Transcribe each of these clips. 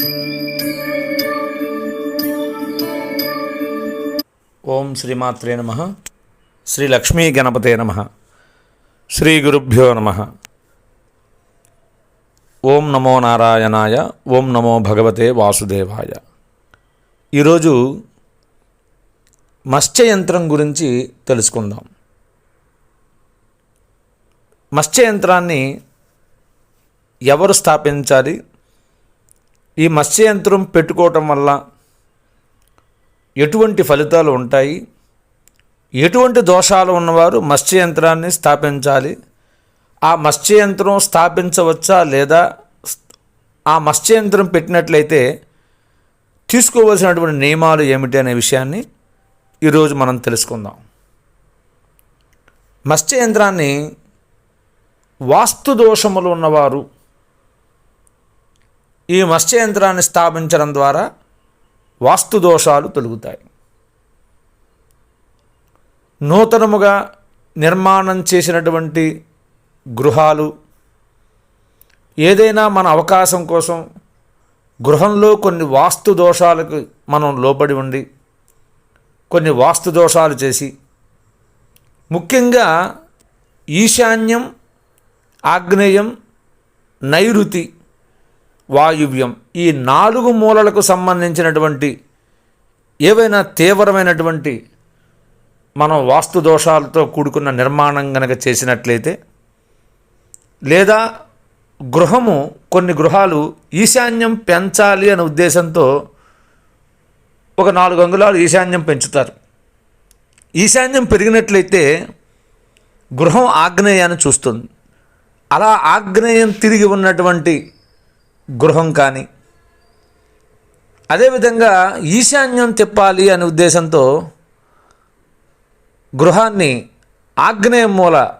ఓం శ్రీమాత్రే నమ. శ్రీ లక్ష్మీ గణపతే నమ. శ్రీ గురుభ్యో నమ. ఓం నమో నారాయణాయ ఓం నమో భగవతే వాసుదేవాయ. ఈరోజు మత్స్యయంత్రం గురించి తెలుసుకుందాం. మత్స్యయంత్రాన్ని ఎవరు స్థాపించాలి? ఈ మత్స్య యంత్రం పెట్టుకోవటం వల్ల ఎటువంటి ఫలితాలు ఉంటాయి? ఎటువంటి దోషాలు ఉన్నవారు మత్స్య యంత్రాన్ని స్థాపించాలి? ఆ మత్స్య యంత్రం స్థాపించవచ్చా లేదా? ఆ మత్స్య యంత్రం పెట్టినట్లయితే తీసుకోవలసినటువంటి నియమాలు ఏమిటి అనే విషయాన్ని ఈరోజు మనం తెలుసుకుందాం. మత్స్య యంత్రాన్ని వాస్తు దోషములు ఉన్నవారు ఈ మత్స్య యంత్రాన్ని స్థాపించడం ద్వారా వాస్తు దోషాలు తొలుగుతాయి. నూతనముగా నిర్మాణం చేసినటువంటి గృహాలు ఏదైనా మన అవకాశం కోసం గృహంలో కొన్ని వాస్తు దోషాలకు మనం లోబడి ఉండి కొన్ని వాస్తు దోషాలు చేసి ముఖ్యంగా ఈశాన్యం ఆగ్నేయం నైరుతి వాయువ్యం. ఈ నాలుగు మూలలకు సంబంధించినటువంటి ఏవైనా తీవ్రమైనటువంటి మనం వాస్తు దోషాలతో కూడుకున్న నిర్మాణం గనక చేసినట్లయితే లేదా గృహము కొన్ని గృహాలు ఈశాన్యం పెంచాలి అనే ఉద్దేశంతో ఒక నాలుగు అంగుళాలు ఈశాన్యం పెంచుతారు. ఈశాన్యం పెరిగినట్లయితే గృహం ఆగ్నేయాన్ని చూస్తుంది. అలా ఆగ్నేయం తిరిగి ఉన్నటువంటి గృహం కానీ. అదేవిధంగా ఈశాన్యం తిప్పాలి అనే ఉద్దేశంతో గృహాన్ని ఆగ్నేయ మూల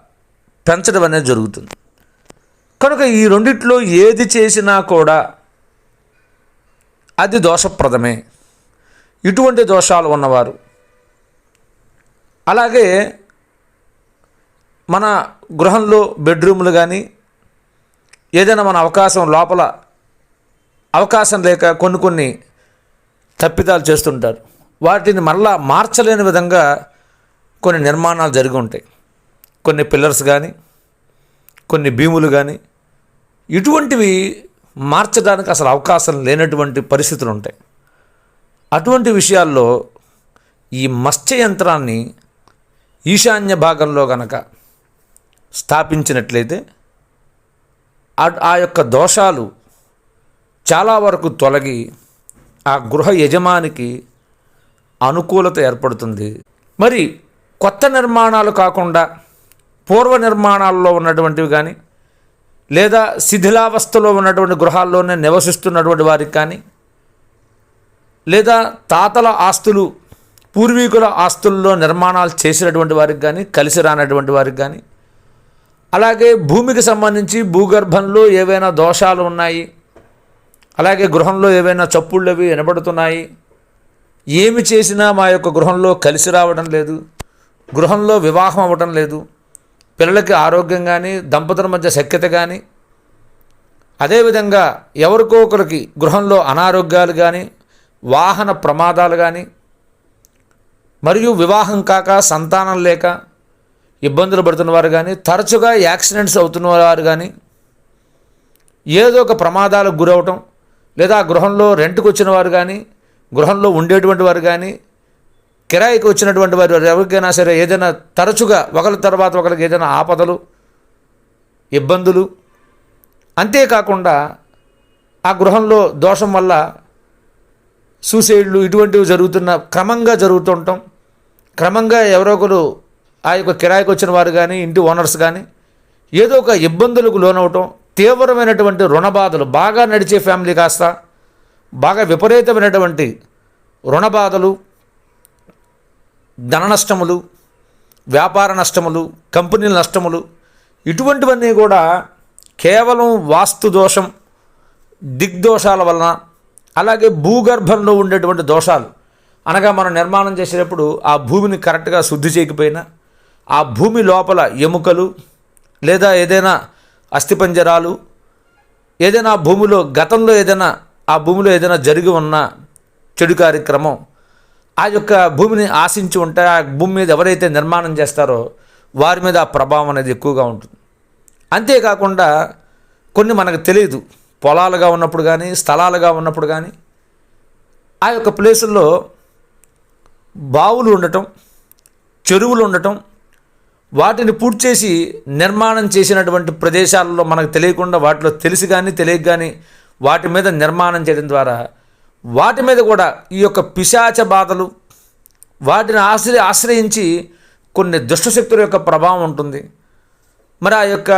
పెంచడం అనేది జరుగుతుంది. కనుక ఈ రెండిట్లో ఏది చేసినా కూడా అది దోషప్రదమే. ఇటువంటి దోషాలు ఉన్నవారు. అలాగే మన గృహంలో బెడ్రూమ్లు కానీ ఏదైనా మన అవకాశం లోపల అవకాశం లేక కొన్ని కొన్ని తప్పిదాలు చేస్తుంటారు. వాటిని మళ్ళా మార్చలేని విధంగా కొన్ని నిర్మాణాలు జరిగి ఉంటాయి. కొన్ని పిల్లర్స్ కానీ కొన్ని భీములు కానీ ఇటువంటివి మార్చడానికి అసలు అవకాశం లేనటువంటి పరిస్థితులు ఉంటాయి. అటువంటి విషయాల్లో ఈ మత్స్య యంత్రాన్ని ఈశాన్య భాగంలో గనక స్థాపించినట్లయితే ఆ- ఆ యొక్క దోషాలు చాలా వరకు తొలగి ఆ గృహ యజమానికి అనుకూలత ఏర్పడుతుంది. మరి కొత్త నిర్మాణాలు కాకుండా పూర్వ నిర్మాణాల్లో ఉన్నటువంటివి కానీ లేదా శిథిలావస్థలో ఉన్నటువంటి గృహాల్లోనే నివసిస్తున్నటువంటి వారికి కానీ లేదా తాతల ఆస్తులు పూర్వీకుల ఆస్తుల్లో నిర్మాణాలు చేసినటువంటి వారికి కానీ కలిసి రానటువంటి వారికి కానీ అలాగే భూమికి సంబంధించి భూగర్భంలో ఏవైనా దోషాలు ఉన్నాయి అలాగే గృహంలో ఏవైనా చప్పుళ్ళు అవి వినబడుతున్నాయి? ఏమి చేసినా మా యొక్క గృహంలో కలిసి రావడం లేదు. గృహంలో వివాహం అవ్వడం లేదు. పిల్లలకి ఆరోగ్యం కానీ దంపతుల మధ్య సఖ్యత కానీ అదేవిధంగా ఎవరికో ఒకరికి గృహంలో అనారోగ్యాలు కానీ వాహన ప్రమాదాలు కానీ మరియు వివాహం కాక సంతానం లేక ఇబ్బందులు పడుతున్న వారు కానీ తరచుగా యాక్సిడెంట్స్ అవుతున్న వారు కానీ ఏదో ఒక ప్రమాదాలకు గురవటం లేదా గృహంలో రెంట్కి వచ్చిన వారు కానీ గృహంలో ఉండేటువంటి వారు కానీ కిరాయికి వచ్చినటువంటి వారు ఎవరికైనా సరే ఏదైనా తరచుగా ఒకరి తర్వాత ఒకరికి ఏదైనా ఆపదలు ఇబ్బందులు అంతేకాకుండా ఆ గృహంలో దోషం వల్ల సూసైడ్లు ఇటువంటివి జరుగుతున్న క్రమంగా జరుగుతుంటాం క్రమంగా ఎవరో ఒకరు ఆ యొక్క కిరాయికి వచ్చిన వారు కానీ ఇంటి ఓనర్స్ కానీ ఏదో ఒక ఇబ్బందులకు లోనవటం తీవ్రమైనటువంటి రుణ బాధలు బాగా నడిచే ఫ్యామిలీ కాస్త బాగా విపరీతమైనటువంటి రుణ బాధలు ధన నష్టములు వ్యాపార నష్టములు కంపెనీల నష్టములు ఇటువంటివన్నీ కూడా కేవలం వాస్తు దోషం దిగ్దోషాల వలన అలాగే భూగర్భంలో ఉండేటువంటి దోషాలు. అనగా మనం నిర్మాణం చేసేటప్పుడు ఆ భూమిని కరెక్ట్గా శుద్ధి చేయకపోయినా ఆ భూమి లోపల ఎముకలు లేదా ఏదైనా అస్థిపంజరాలు ఏదైనా భూమిలో గతంలో ఏదైనా ఆ భూమిలో ఏదైనా జరిగి ఉన్న చెడు కార్యక్రమం ఆ యొక్క భూమిని ఆశించి ఉంటే ఆ భూమి మీద ఎవరైతే నిర్మాణం చేస్తారో వారి మీద ఆ ప్రభావం అనేది ఎక్కువగా ఉంటుంది. అంతేకాకుండా కొన్ని మనకు తెలియదు. పొలాలుగా ఉన్నప్పుడు కానీ స్థలాలుగా ఉన్నప్పుడు కానీ ఆ యొక్క ప్లేసుల్లో బావులు ఉండటం చెరువులు ఉండటం వాటిని పూర్తి చేసి నిర్మాణం చేసినటువంటి ప్రదేశాలలో మనకు తెలియకుండా వాటిలో తెలిసి కానీ తెలియక కానీ వాటి మీద నిర్మాణం చేయడం ద్వారా వాటి మీద కూడా ఈ యొక్క పిశాచ బాధలు వాటిని ఆశ్రయ ఆశ్రయించి కొన్ని దుష్టశక్తుల యొక్క ప్రభావం ఉంటుంది. మరి ఆ యొక్క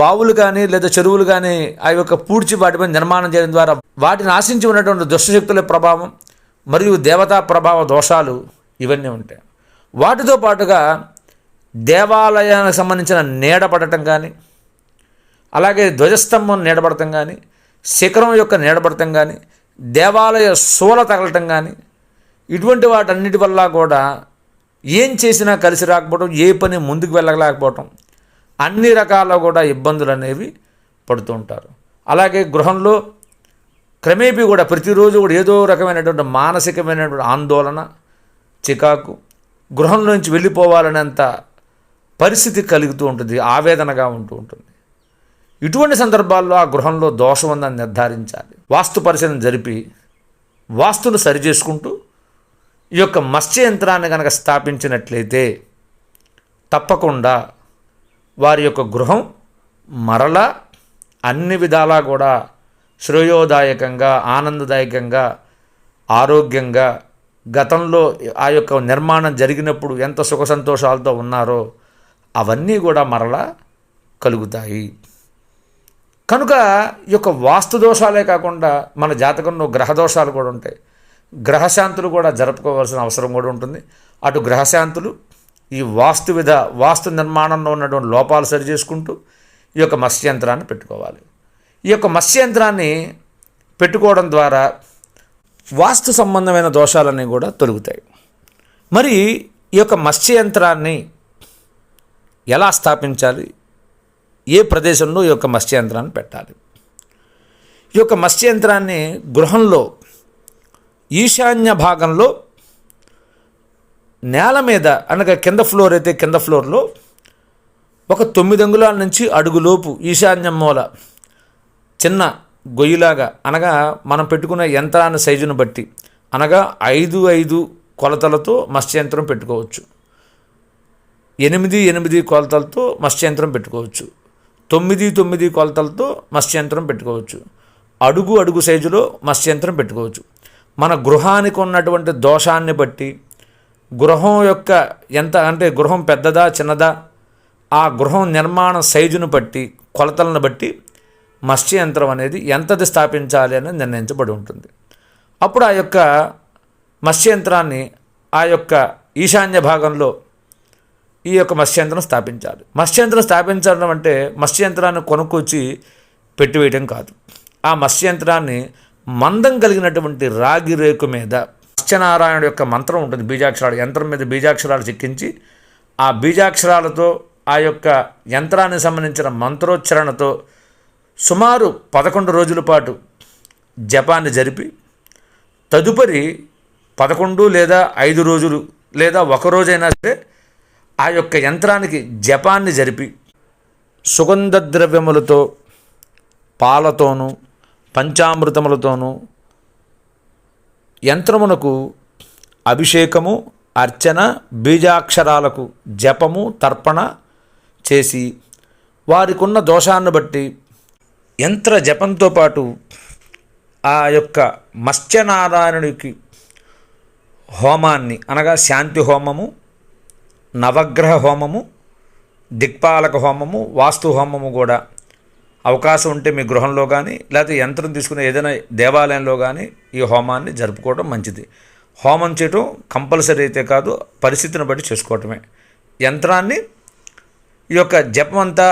బావులు కానీ లేదా చెరువులు కానీ ఆ యొక్క పూడ్చి వాటి మీద నిర్మాణం చేయడం ద్వారా వాటిని ఆశించి ఉన్నటువంటి దుష్టశక్తుల ప్రభావం మరియు దేవతా ప్రభావ దోషాలు ఇవన్నీ ఉంటాయి. వాటితో పాటుగా దేవాలయానికి సంబంధించిన నీడ పడటం కానీ అలాగే ధ్వజస్తంభం నీడబడటం కానీ శిఖరం యొక్క నీడబడటం కానీ దేవాలయ శూల తగలటం కానీ ఇటువంటి వాటన్నిటి వల్ల కూడా ఏం చేసినా కలిసి రాకపోవడం ఏ పని ముందుకు వెళ్ళలేకపోవటం అన్ని రకాల కూడా ఇబ్బందులు అనేవి పడుతూ ఉంటారు. అలాగే గృహంలో క్రమేపీ కూడా ప్రతిరోజు కూడా ఏదో రకమైనటువంటి మానసికమైనటువంటి ఆందోళన చికాకు గృహం నుంచి వెళ్ళిపోవాలనేంత పరిస్థితి కలుగుతూ ఉంటుంది ఆవేదనగా ఉంటూ ఉంటుంది. ఇటువంటి సందర్భాల్లో ఆ గృహంలో దోషం ఉందని నిర్ధారించాలి. వాస్తు పరిశీలన జరిపి వాస్తును సరిచేసుకుంటూ ఈ యొక్క మత్స్య యంత్రాన్ని కనుక స్థాపించినట్లయితే తప్పకుండా వారి యొక్క గృహం మరలా అన్ని విధాలా కూడా శ్రేయోదాయకంగా ఆనందదాయకంగా ఆరోగ్యంగా గతంలో ఆ యొక్క నిర్మాణం జరిగినప్పుడు ఎంత సుఖ సంతోషాలతో ఉన్నారో అవన్నీ కూడా మరలా కలుగుతాయి. కనుక ఈ యొక్క వాస్తు దోషాలే కాకుండా మన జాతకంలో గ్రహ దోషాలు కూడా ఉంటాయి. గ్రహశాంతులు కూడా జరుపుకోవాల్సిన అవసరం కూడా ఉంటుంది. అటు గ్రహశాంతులు ఈ వాస్తు విధ వాస్తు నిర్మాణంలో ఉన్నటువంటి లోపాలు సరి చేసుకుంటూ ఈ యొక్క మత్స్యంత్రాన్ని పెట్టుకోవాలి. ఈ యొక్క మత్స్యంత్రాన్ని పెట్టుకోవడం ద్వారా వాస్తు సంబంధమైన దోషాలన్నీ కూడా తొలుగుతాయి. మరి ఈ యొక్క మత్స్యంత్రాన్ని ఎలా స్థాపించాలి? ఏ ప్రదేశంలో ఈ యొక్క మత్స్యంత్రాన్ని పెట్టాలి? ఈ యొక్క మత్స్యంత్రాన్ని గృహంలో ఈశాన్య భాగంలో నేల మీద అనగా కింద ఫ్లోర్ అయితే కింద ఫ్లోర్లో ఒక తొమ్మిది అంగుళాల నుంచి అడుగులోపు ఈశాన్యం మూల చిన్న గొయ్యిలాగా అనగా మనం పెట్టుకున్న యంత్రాన్ని సైజును బట్టి అనగా ఐదు ఐదు కొలతలతో మత్స్యంత్రం పెట్టుకోవచ్చు. ఎనిమిది ఎనిమిది కొలతలతో మత్స్యంత్రం పెట్టుకోవచ్చు. తొమ్మిది తొమ్మిది కొలతలతో మత్స్యంత్రం పెట్టుకోవచ్చు. అడుగు అడుగు సైజులో మత్స్యంత్రం పెట్టుకోవచ్చు. మన గృహానికి ఉన్నటువంటి దోషాన్ని బట్టి గృహం యొక్క ఎంత అంటే గృహం పెద్దదా చిన్నదా ఆ గృహం నిర్మాణ సైజును బట్టి కొలతలను బట్టి మత్స్య యంత్రం అనేది ఎంతది స్థాపించాలి అని నిర్ణయించబడి ఉంటుంది. అప్పుడు ఆ యొక్క మత్స్య యంత్రాన్ని ఆ యొక్క ఈశాన్య భాగంలో ఈ యొక్క మత్స్యంత్రం స్థాపించాలి. మత్స్యంత్రం స్థాపించడం అంటే మత్స్యంత్రాన్ని కొనుక్కొచ్చి పెట్టివేయడం కాదు. ఆ మత్స్యంత్రాన్ని మందం కలిగినటువంటి రాగి రేకు మీద సత్యనారాయణుడు యొక్క మంత్రం ఉంటుంది. బీజాక్షరాలు యంత్రం మీద బీజాక్షరాలు చెక్కించి ఆ బీజాక్షరాలతో ఆ యొక్క యంత్రానికి సంబంధించిన మంత్రోచ్చరణతో సుమారు పదకొండు రోజుల పాటు జపాన్ని జరిపి తదుపరి పదకొండు లేదా ఐదు రోజులు లేదా ఒక రోజైనా సరే ఆ యొక్క యంత్రానికి జపాన్ని జరిపి సుగంధ ద్రవ్యములతో పాలతోనూ పంచామృతములతోనూ యంత్రమునకు అభిషేకము అర్చన బీజాక్షరాలకు జపము తర్పణ చేసి వారికున్న దోషాన్ని బట్టి యంత్ర జపంతో పాటు ఆ యొక్క మత్స్యనారాయణుడికి హోమాన్ని అనగా శాంతి హోమము నవగ్రహ హోమము దిక్పాలక హోమము వాస్తు హోమము కూడా అవకాశం ఉంటే మీ గృహంలో కానీ లేకపోతే యంత్రం తీసుకునే ఏదైనా దేవాలయంలో కానీ ఈ హోమాన్ని జరుపుకోవడం మంచిది. హోమం చేయటం కంపల్సరీ అయితే కాదు పరిస్థితిని బట్టి చేసుకోవటమే. యంత్రాన్ని ఈ యొక్క జపం అంతా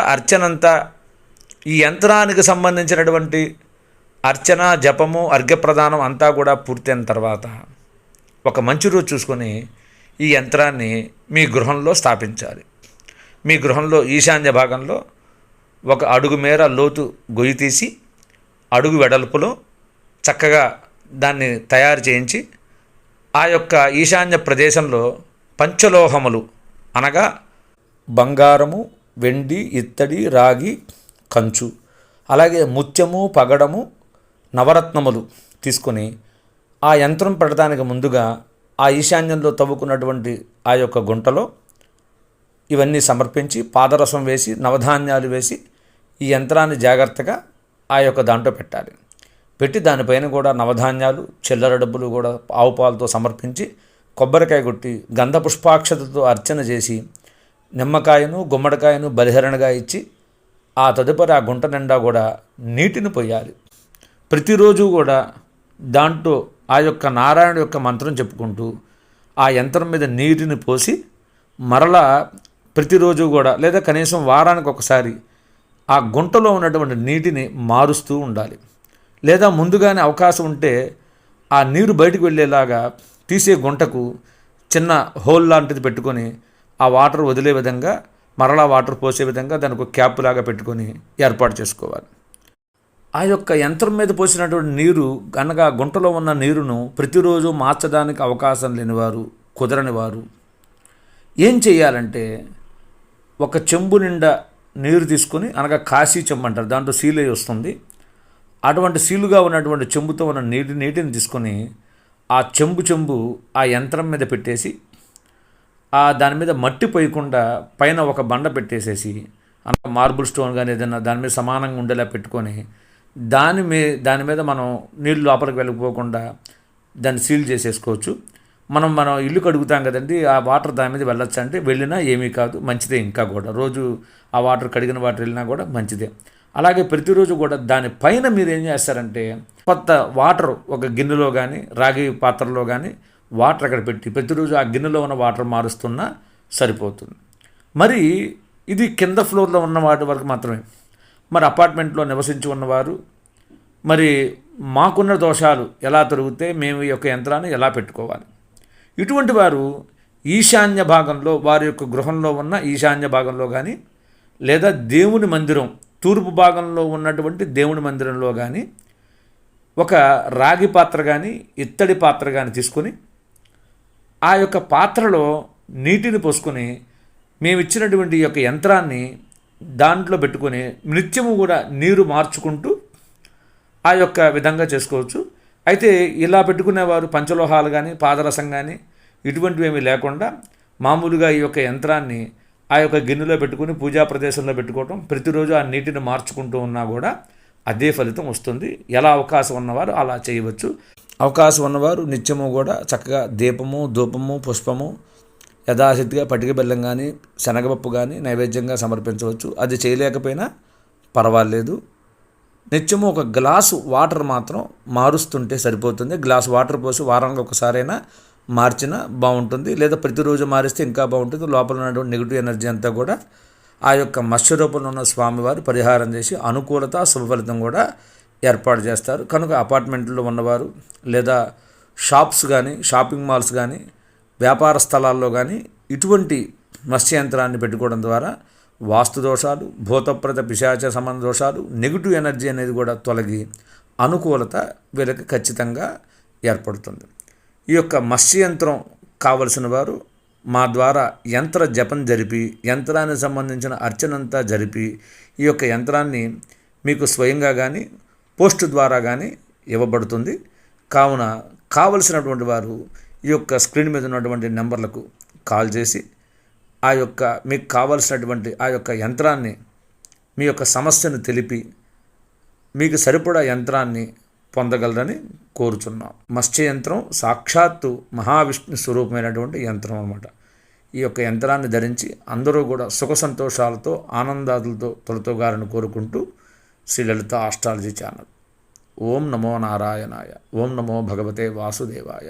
ఈ యంత్రానికి సంబంధించినటువంటి అర్చన జపము అర్ఘ్యప్రదానం అంతా కూడా పూర్తయిన తర్వాత ఒక మంచి రోజు చూసుకొని ఈ యంత్రాన్ని మీ గృహంలో స్థాపించాలి. మీ గృహంలో ఈశాన్య భాగంలో ఒక అడుగు మేర లోతు గొయ్యి తీసి అడుగు వెడల్పులో చక్కగా దాన్ని తయారు చేయించి ఆ యొక్క ఈశాన్య ప్రదేశంలో పంచలోహములు అనగా బంగారము వెండి ఇత్తడి రాగి కంచు అలాగే ముత్యము పగడము నవరత్నములు తీసుకొని ఆ యంత్రం పెడటానికి ముందుగా ఆ ఈశాన్యంలో తవ్వుకున్నటువంటి ఆ యొక్క గుంటలో ఇవన్నీ సమర్పించి పాదరసం వేసి నవధాన్యాలు వేసి ఈ యంత్రాన్ని జాగ్రత్తగా ఆ యొక్క దాంట్లో పెట్టాలి. పెట్టి దానిపైన కూడా నవధాన్యాలు చిల్లర డబ్బులు కూడా ఆవు పాలతో సమర్పించి కొబ్బరికాయ కొట్టి గంధ పుష్పాక్షతతో అర్చన చేసి నిమ్మకాయను గుమ్మడికాయను బలిహరణగా ఇచ్చి ఆ తదుపరి ఆ గుంట నిండా కూడా నీటిని పోయాలి. ప్రతిరోజు కూడా దాంట్లో ఆ యొక్క నారాయణ యొక్క మంత్రం చెప్పుకుంటూ ఆ యంత్రం మీద నీటిని పోసి మరలా ప్రతిరోజు కూడా లేదా కనీసం వారానికి ఒకసారి ఆ గుంటలో ఉన్నటువంటి నీటిని మారుస్తూ ఉండాలి. లేదా ముందుగానే అవకాశం ఉంటే ఆ నీరు బయటకు వెళ్ళేలాగా తీసే గుంటకు చిన్న హోల్ లాంటిది పెట్టుకొని ఆ వాటర్ వదిలే విధంగా మరలా వాటర్ పోసే విధంగా దానికి ఒక క్యాప్ లాగా పెట్టుకొని ఏర్పాటు చేసుకోవాలి. ఆ యొక్క యంత్రం మీద పోసినటువంటి నీరు అనగా గుంటలో ఉన్న నీరును ప్రతిరోజు మార్చడానికి అవకాశం లేనివారు కుదరని వారు ఏం చేయాలంటే ఒక చెంబు నిండా నీరు తీసుకొని అనగా కాశీ చెంబు అంటారు దాంట్లో సీలు వస్తుంది. అటువంటి సీలుగా ఉన్నటువంటి చెంబుతో ఉన్న నీటి నీటిని తీసుకొని ఆ చెంబు చెంబు ఆ యంత్రం మీద పెట్టేసి ఆ దాని మీద మట్టి పోయకుండా పైన ఒక బండ పెట్టేసేసి అనగా మార్బుల్ స్టోన్ కానీ ఏదైనా దాని మీద సమానంగా ఉండేలా పెట్టుకొని దాని మీ దాని మీద మనం నీళ్ళు లోపలికి వెళ్ళిపోకుండా దాన్ని సీల్ చేసేసుకోవచ్చు. మనం మనం ఇల్లు కడుగుతాం కదండి ఆ వాటర్ దాని మీద వెళ్ళొచ్చు అంటే వెళ్ళినా ఏమీ కాదు మంచిదే ఇంకా కూడా. రోజు ఆ వాటర్ కడిగిన వాటర్ వెళ్ళినా కూడా మంచిదే. అలాగే ప్రతిరోజు కూడా దానిపైన మీరు ఏం చేస్తారంటే కొత్త వాటర్ ఒక గిన్నెలో కానీ రాగి పాత్రలో కానీ వాటర్ అక్కడ పెట్టి ప్రతిరోజు ఆ గిన్నెలో ఉన్న వాటర్ మారుస్తున్నా సరిపోతుంది. మరి ఇది కింద ఫ్లోర్లో ఉన్న వాటి వరకు మాత్రమే. మరి అపార్ట్మెంట్లో నివసించి ఉన్నవారు మరి మాకున్న దోషాలు ఎలా తొలగితే మేము ఈ యొక్క యంత్రాన్ని ఎలా పెట్టుకోవాలి? ఇటువంటి వారు ఈశాన్య భాగంలో వారి యొక్క గృహంలో ఉన్న ఈశాన్య భాగంలో కానీ లేదా దేవుని మందిరం తూర్పు భాగంలో ఉన్నటువంటి దేవుని మందిరంలో కానీ ఒక రాగి పాత్ర కానీ ఇత్తడి పాత్ర కానీ తీసుకొని ఆ యొక్క పాత్రలో నీటిని పోసుకొని మేము ఇచ్చినటువంటి ఈ యొక్క యంత్రాన్ని దాంట్లో పెట్టుకొని నిత్యము కూడా నీరు మార్చుకుంటూ ఆ యొక్క విధంగా చేసుకోవచ్చు. అయితే ఇలా పెట్టుకునేవారు పంచలోహాలు కానీ పాదరసం కానీ ఇటువంటివి ఏమీ లేకుండా మామూలుగా ఈ యొక్క యంత్రాన్ని ఆ యొక్క గిన్నెలో పెట్టుకుని పూజా ప్రదేశంలో పెట్టుకోవటం ప్రతిరోజు ఆ నీటిని మార్చుకుంటూ ఉన్నా కూడా అదే ఫలితం వస్తుంది. ఎలా అవకాశం ఉన్నవారు అలా చేయవచ్చు. అవకాశం ఉన్నవారు నిత్యము కూడా చక్కగా దీపము ధూపము పుష్పము యథాశక్తిగా పటిక బెల్లం కానీ శనగపప్పు కానీ నైవేద్యంగా సమర్పించవచ్చు. అది చేయలేకపోయినా పర్వాలేదు. నిత్యము ఒక గ్లాసు వాటర్ మాత్రం మారుస్తుంటే సరిపోతుంది. గ్లాస్ వాటర్ పోసి వారానికి ఒకసారైనా మార్చినా బాగుంటుంది. లేదా ప్రతిరోజు మారిస్తే ఇంకా బాగుంటుంది. లోపల ఉన్నటువంటి నెగిటివ్ ఎనర్జీ అంతా కూడా ఆ యొక్క మత్స్య రూపంలో ఉన్న స్వామివారు పరిహారం చేసి అనుకూలత శుభఫలితం కూడా ఏర్పాటు చేస్తారు. కనుక అపార్ట్మెంట్లో ఉన్నవారు లేదా షాప్స్ కానీ షాపింగ్ మాల్స్ కానీ వ్యాపార స్థలాల్లో కానీ ఇటువంటి మత్స్య యంత్రాన్ని పెట్టుకోవడం ద్వారా వాస్తు దోషాలు భూతప్రత పిశాచ సంబంధ దోషాలు నెగిటివ్ ఎనర్జీ అనేది కూడా తొలగి అనుకూలత వీళ్ళకి ఖచ్చితంగా ఏర్పడుతుంది. ఈ యొక్క మత్స్య యంత్రం కావలసిన వారు మా ద్వారా యంత్ర జపం జరిపి యంత్రానికి సంబంధించిన అర్చనంతా జరిపి ఈ యొక్క యంత్రాన్ని మీకు స్వయంగా కానీ పోస్ట్ ద్వారా కానీ ఇవ్వబడుతుంది. కావున కావలసినటువంటి వారు ఈ యొక్క స్క్రీన్ మీద ఉన్నటువంటి నెంబర్లకు కాల్ చేసి ఆ యొక్క మీకు కావలసినటువంటి ఆ యొక్క యంత్రాన్ని మీ యొక్క సమస్యను తెలిపి మీకు సరిపడా యంత్రాన్ని పొందగలరని కోరుచున్నాం. మత్స్య యంత్రం సాక్షాత్తు మహావిష్ణు స్వరూపమైనటువంటి యంత్రం అన్నమాట. ఈ యొక్క యంత్రాన్ని ధరించి అందరూ కూడా సుఖ సంతోషాలతో ఆనందాదులతో తొలతోగాలని కోరుకుంటూ శ్రీ లలిత ఆస్ట్రాలజీ ఛానల్. ఓం నమో నారాయణాయ ఓం నమో భగవతే వాసుదేవాయ.